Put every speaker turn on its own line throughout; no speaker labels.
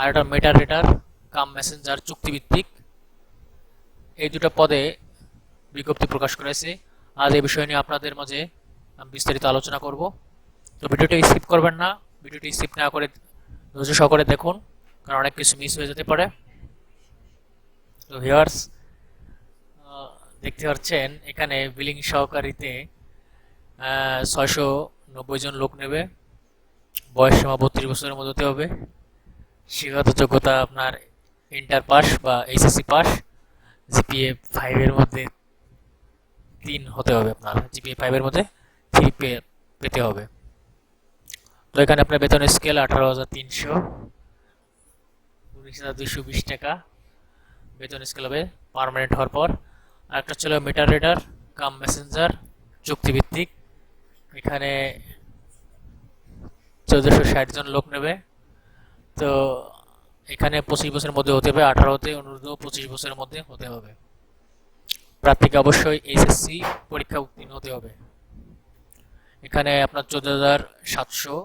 আর একটা মেটার রেটার কাম মেসেঞ্জার চুক্তিভিত্তিক। এই দুটো পদে বিজ্ঞপ্তি প্রকাশ করেছে। আজ এই বিষয় নিয়ে আপনাদের মাঝে বিস্তারিত আলোচনা করব। তো ভিডিওটি স্কিপ করবেন না। ভিডিওটি স্কিপ না করে ধৈর্য সহকারে দেখুন, কারণ অনেক কিছু মিস হয়ে যেতে পারে। তো ভিউয়ার্স দেখতে পাচ্ছেন, এখানে বিলিং সহকারীতে ছয়শো নব্বই জন লোক নেবে। বয়স সীমা বত্রিশ বছরের মধ্যে হবে। শিক্ষাগত যোগ্যতা আপনার ইন্টার পাস বা এইচএসসি পাস জিপিএ ফাইভের মধ্যে তিন হতে হবে আপনার জিপিএ ফাইভের মধ্যে থ্রি পে, পেতে হবে। তো এখানে আপনার বেতন স্কেল আঠারো হাজার তিনশো, উনিশ হাজার দুইশো বিশ টাকা। বেতন স্কেল হবে পারমানেন্ট হওয়ার পর। আরেকটা ছিল মিটার রিডার কাম মেসেঞ্জার চুক্তিভিত্তিক। এখানে চৌদ্দশো ষাট জন লোক নেবে। তো এখানে পঁচিশ বছরের মধ্যে হতে হবে, আঠারোতে অনুরোধ পঁচিশ বছরের মধ্যে হতে হবে। প্রার্থীকে অবশ্যই এইচএসসি পরীক্ষা উত্তীর্ণ হতে হবে। এখানে আপনার চোদ্দ হাজার সাতশো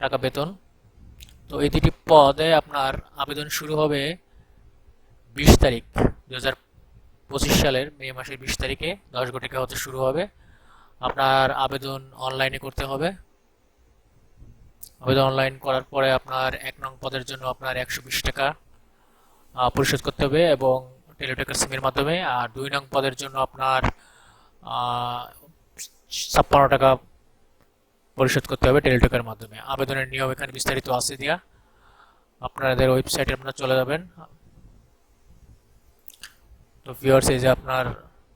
টাকা বেতন। তো এই দুটি পদে আপনার আবেদন শুরু হবে বিশ তারিখ দু হাজার পঁচিশ সালের মে মাসের বিশ তারিখে দশ ঘটিকা হতে শুরু হবে। আপনার আবেদন অনলাইনে করতে হবে। আবেদন অনলাইন করার পরে আপনার এক নং পদের জন্য আপনার একশো বিশ টাকা পরিশোধ করতে হবে এবং টেলিটেকার সিমের মাধ্যমে। আর দুই নং পদের জন্য আপনার ছাপ্পান্ন টাকা পরিশোধ করতে হবে টেলিটেকার মাধ্যমে। আবেদনের নিয়ম এখানে বিস্তারিত আছে দিয়া আপনাদের ওয়েবসাইটে আপনারা চলে যাবেন। তো ভিউয়ার্স এই যে আপনার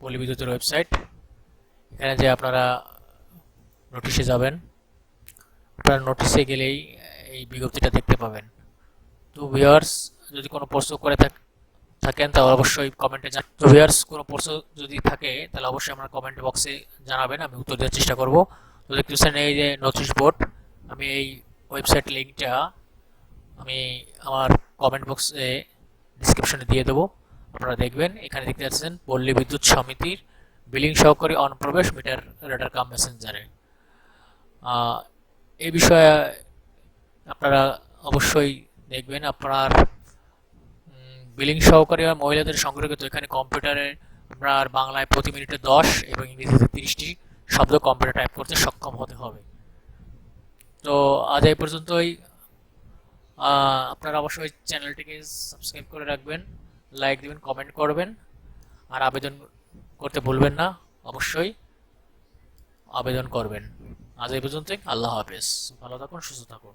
পল্লী বিদ্যুতের ওয়েবসাইট এখানে যে আপনারা নোটিশে যাবেন। আপনার নোটিশে গেলেই এই বিজ্ঞপ্তিটা দেখতে পাবেন। তো ভিউয়ার্স যদি কোনো প্রশ্ন করে থাকেন, তাহলে অবশ্যই কমেন্টে জান তো ভিউয়ার্স কোনো প্রশ্ন যদি থাকে, তাহলে অবশ্যই আমার কমেন্ট বক্সে জানাবেন, আমি উত্তর দেওয়ার চেষ্টা করব। তো দেখতেছেন এই যে নোটিশ বোর্ড আমি এই ওয়েবসাইট লিঙ্কটা আমি আমার কমেন্ট বক্সে ডিসক্রিপশনে দিয়ে দেবো। আপনারা দেখবেন, এখানে দেখতে পাচ্ছেন, পল্লী বিদ্যুৎ সমিতির বিলিং সহকারী অনুপ্রবেশ মিটার রেডার কাম মেসেঞ্জারে এই বিষয়ে আপনারা অবশ্যই দেখবেন, আপনার বিলিং সহকারী আর মহিলাদের সংরক্ষিত এখানে কম্পিউটারে আপনার বাংলায় প্রতি মিনিটে দশ এবং ইংরেজিতে তিরিশটি শব্দ কম্পিউটার টাইপ করতে সক্ষম হতে হবে। তো আজ এই পর্যন্তই। আপনারা অবশ্যই চ্যানেলটিকে সাবস্ক্রাইব করে রাখবেন লাইক দিবেন কমেন্ট করবেন, আর আবেদন করতে ভুলবেন না, অবশ্যই আবেদন করবেন। আজ এই পর্যন্তই। আল্লাহ হাফেজ। ভালো থাকুন সুস্থ থাকুন।